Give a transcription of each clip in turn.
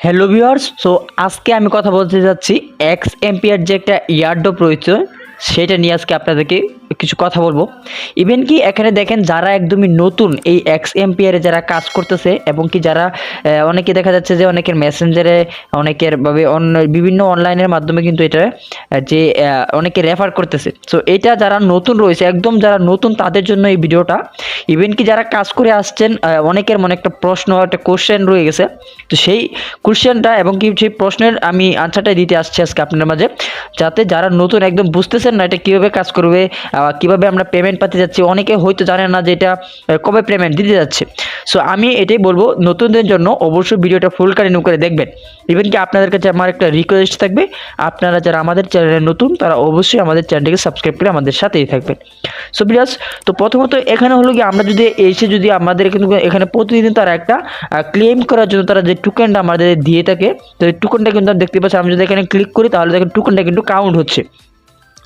Hello viewers so আজকে আমি কথা বলতে যাচ্ছি এক্স এম্পিয়ার যে একটা ইয়ারডপ রয়েছে সেটা নিয়ে আজকে আপনাদেরকে কিছু কথা বলব। ইভেন কি এখানে দেখেন যারা একদমই নতুন এই এক্স এম্পিয়ারে যারা কাজ করতেছে এবং কি যারা অনেকে দেখা যাচ্ছে যে অনেকের মেসেঞ্জারে অনেকের ভাবে অন্য বিভিন্ন অনলাইনের মাধ্যমে কিন্তু এটা যে অনেকে রেফার করতেছে। সো এটা যারা নতুন রয়েছে, একদম যারা নতুন তাদের জন্য এই ভিডিওটা। ইভেন কি যারা কাজ করে আসছেন অনেকের মনে একটা প্রশ্ন, একটা কোশ্চেন রয়ে গেছে। তো সেই কোশ্চেনটা এবং কি সেই প্রশ্নের আমি আনসারটা দিতে আসছি আজকে আপনার মাঝে। যাতে যারা নতুন একদম বুঝতেছেন না এটা কীভাবে কাজ করবে কীভাবে আমরা পেমেন্ট পাতে যাচ্ছি, অনেকে হয়তো জানেন না যে এটা কবে পেমেন্ট দিতে যাচ্ছে। সো আমি এটাই বলব, নতুনদের জন্য অবশ্যই ভিডিওটা ফুল কারিনিউ করে দেখবেন। ইভেন কি আপনাদের কাছে আমার একটা রিকোয়েস্ট থাকবে, আপনারা যারা আমাদের চ্যানেলে নতুন, তারা অবশ্যই আমাদের চ্যানেলটিকে সাবস্ক্রাইব করে আমাদের সাথেই থাকবেন। সো বিরাজ তো প্রথমত এখানে হলো কি আমরা যদি এসে যদি আমাদের কিন্তু এখানে প্রতিদিন তারা একটা ক্লেম করার জন্য তারা যে টোকেনটা আমাদের দিয়ে থাকে, তো এই টোকেনটা কিন্তু দেখতে পাচ্ছি, আমি যদি এখানে ক্লিক করি, তাহলে দেখেন টোকেনটা কিন্তু কাউন্ট হচ্ছে।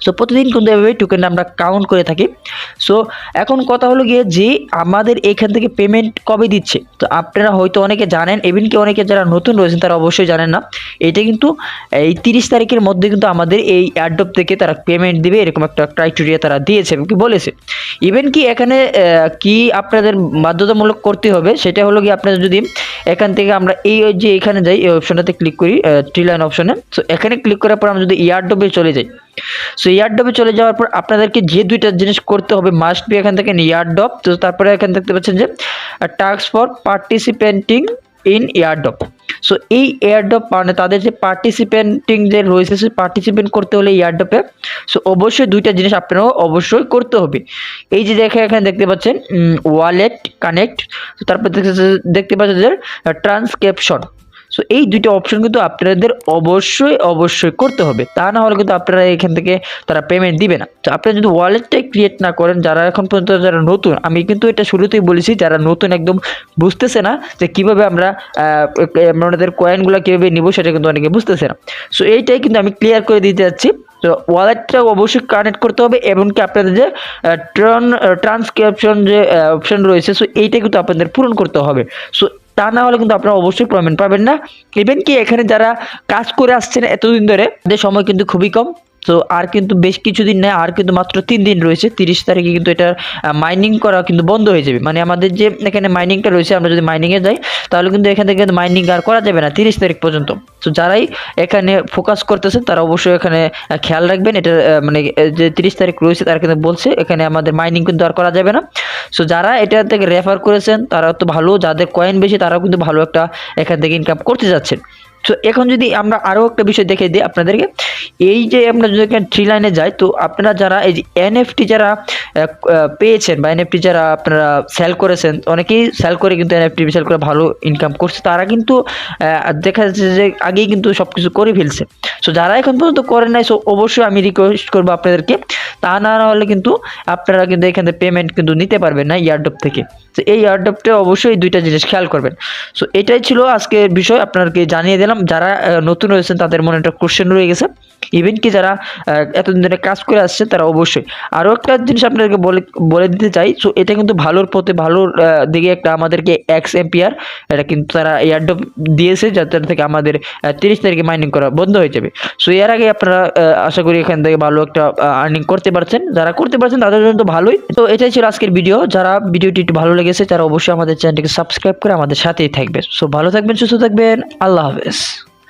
সো প্রতিদিন কিন্তু এভাবে টোকেনটা আমরা কাউন্ট করে থাকি। সো এখন কথা হলো গিয়ে যে আমাদের এখান থেকে পেমেন্ট কবে দিচ্ছে? তো আপনারা হয়তো অনেকে জানেন এমন কি অনেকে যারা নতুন রয়েছেন, তারা অবশ্যই জানেন না। এটা কিন্তু এই তিরিশ তারিখের মধ্যে কিন্তু আমাদের এই অ্যাডপ থেকে তারা পেমেন্ট দিবে, এরকম একটা ক্রাইটেরিয়া তারা দিয়েছে কি বলেছে। ইভেন কি এখানে কি আপনাদের বাধ্যতামূলক করতে হবে, সেটা হলো কি আপনাদের যদি এখান থেকে আমরা এই যে এখানে যাই, এই অপশনটাতে ক্লিক করি ট্রি লাইন অপশনে সো এখানে ক্লিক করার পর আমরা যদি ইয়ারডবে চলে যাই। সো ইয়ারডবে চলে যাওয়ার পর আপনাদেরকে যে দুইটা জিনিস করতে হবে মাস্ট বি এখান থেকে ইয়ারডপ তো তারপরে এখানে দেখতে পাচ্ছেন যে task for participating in airdrop so এই এয়ারডপ মানে তাদের যে পার্টিসিপেন্টিং যে রয়েছে সে পার্টিসিপেন্ট করতে হলে এয়ারডপে সো অবশ্যই দুইটা জিনিস আপনারাও অবশ্যই করতে হবে। এই যে দেখে এখানে দেখতে পাচ্ছেন ওয়ালেট কানেক্ট তারপর দেখতে- দেখতে পাচ্ছেন যে ট্রান্সক্রিপশন সো এই দুইটা অপশন কিন্তু আপনাদের অবশ্যই অবশ্যই করতে হবে। তা না হলে কিন্তু আপনারা এখান থেকে তারা পেমেন্ট দিবে না। তো আপনারা যদি ওয়ালেটটাই ক্রিয়েট না করেন, যারা এখন পর্যন্ত যারা নতুন, আমি কিন্তু এটা শুরুতেই বলেছি, যারা নতুন একদম বুঝতেছে না যে কীভাবে আমরা আমাদের কয়েনগুলো কীভাবে নিব, সেটা কিন্তু অনেকে বুঝতেছে না। সো এইটাই কিন্তু আমি ক্লিয়ার করে দিতে যাচ্ছি। তো ওয়ালেটটা অবশ্যই কানেক্ট করতে হবে এবং কি আপনাদের যে ট্রান ট্রান্সক্রিপশন যে অপশন রয়েছে সো এইটা কিন্তু আপনাদের পূরণ করতে হবে। সো তা না হলে কিন্তু আপনারা অবশ্যই পেমেন্ট পাবেন না। ইভেন কি এখানে যারা কাজ করে আসছেন এতদিন ধরে, তাদের সময় কিন্তু খুবই কম। তো আর কিন্তু বেশ কিছুদিন নেই আর কিন্তু মাত্র তিন দিন রয়েছে। তিরিশ তারিখে কিন্তু এটা মাইনিং করা কিন্তু বন্ধ হয়ে যাবে। মানে আমাদের যে এখানে মাইনিংটা রয়েছে, আমরা যদি মাইনিংয়ে যাই, তাহলে কিন্তু এখান থেকে কিন্তু মাইনিং আর করা যাবে না তিরিশ তারিখ পর্যন্ত। তো যারাই এখানে ফোকাস করতেছেন, তারা অবশ্যই এখানে খেয়াল রাখবেন। এটা মানে যে তিরিশ তারিখ রয়েছে, তারা কিন্তু বলছে, এখানে আমাদের মাইনিং কিন্তু আর করা যাবে না। সো যারা এটা থেকে রেফার করেছেন, তারা তো ভালো, যাদের কয়েন বেশি, তারাও কিন্তু ভালো একটা এখান থেকে ইনকাম করতে যাচ্ছেন। তো এখন যদি আমরা আরও একটা বিষয় দেখে দিই আপনাদেরকে, এই যে আমরা যদি এখানে থ্রি লাইনে যাই, তো আপনারা যারা এই যে এনএফটি যারা পেয়েছেন বা এনএফটি যারা আপনারা সেল করেছেন, অনেকেই সেল করে কিন্তু এনএফটি সেল করে ভালো ইনকাম করছে, তারা কিন্তু দেখা যাচ্ছে যে আগেই কিন্তু সব কিছু করে ফেলছে। সো যারা এখন পর্যন্ত করেন নাই সো অবশ্যই আমি রিকোয়েস্ট করব আপনাদেরকে। তা না হলে কিন্তু আপনারা কিন্তু এখান থেকে পেমেন্ট কিন্তু নিতে পারবেন না ইয়ারডপ থেকে। তো এই ইয়ারডপটা অবশ্যই এই দুইটা জিনিস খেয়াল করবেন। সো এটাই ছিল আজকের বিষয়, আপনাদেরকে জানিয়ে দিলাম। যারা নতুন রয়েছেন, তাদের মনে একটা কোশ্চেন রয়ে গেছে। ইভেন কি যারা এতদিন ধরে কাজ করে আসছে, তারা অবশ্যই। আরও একটা জিনিস আপনাদেরকে বলে বলে দিতে চাই, সো এটা কিন্তু ভালোর পথে, ভালোর দিকে একটা আমাদেরকে এক্স এম্পিয়ার এটা কিন্তু তারা এয়ারডপ দিয়েছে যাতে থেকে আমাদের তিরিশ তারিখে মাইনিং করা বন্ধ হয়ে যাবে। সো এর আগে আপনারা আশা করি এখান থেকে ভালো একটা আর্নিং করতে পারছেন। যারা করতে পারছেন, তাদের জন্য তো ভালোই। তো এটাই ছিল আজকের ভিডিও যারা ভিডিওটি একটু ভালো লেগেছে, তারা অবশ্যই আমাদের চ্যানেলটিকে সাবস্ক্রাইব করে আমাদের সাথেই থাকবে সো ভালো থাকবেন, সুস্থ থাকবেন। আল্লাহ হাফেজ।